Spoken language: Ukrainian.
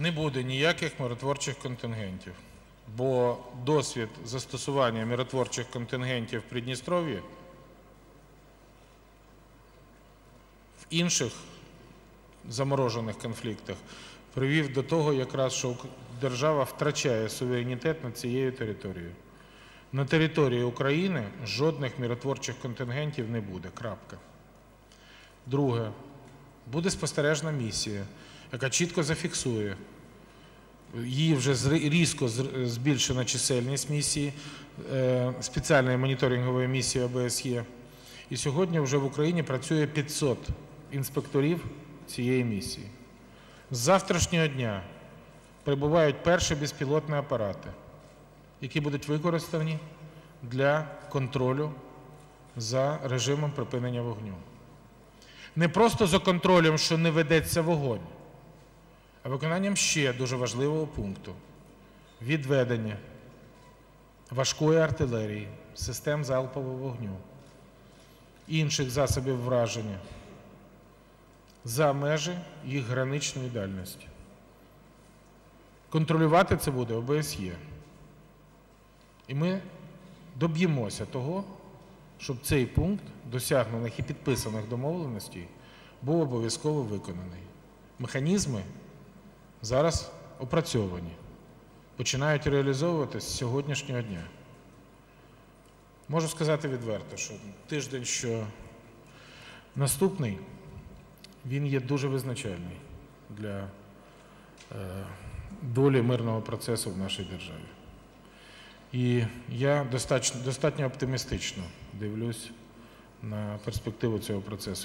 Не буде ніяких миротворчих контингентів, бо досвід застосування миротворчих контингентів в Придністров'ї в інших заморожених конфліктах привів до того, якраз що держава втрачає суверенітет над цією територією. На території України жодних миротворчих контингентів не буде. Крапка. Друге, буде спостережна місія, яка чітко зафіксує. Її вже різко збільшена чисельність місії, е, спеціальної моніторингової місії ОБСЄ. І сьогодні вже в Україні працює 500 інспекторів цієї місії. З завтрашнього дня прибувають перші безпілотні апарати, які будуть використані для контролю за режимом припинення вогню. Не просто за контролем, що не ведеться вогонь, а виконанням ще дуже важливого пункту відведення важкої артилерії, систем залпового вогню, інших засобів враження за межі їх граничної дальності. Контролювати це буде ОБСЄ. І ми доб'ємося того, щоб цей пункт досягнених і підписаних домовленостей був обов'язково виконаний. Механізми зараз опрацьовані, починають реалізовуватись з сьогоднішнього дня. Можу сказати відверто, що тиждень, що наступний, він є дуже визначальний для е, долі мирного процесу в нашій державі. І я достатньо, достатньо оптимістично дивлюсь на перспективу цього процесу.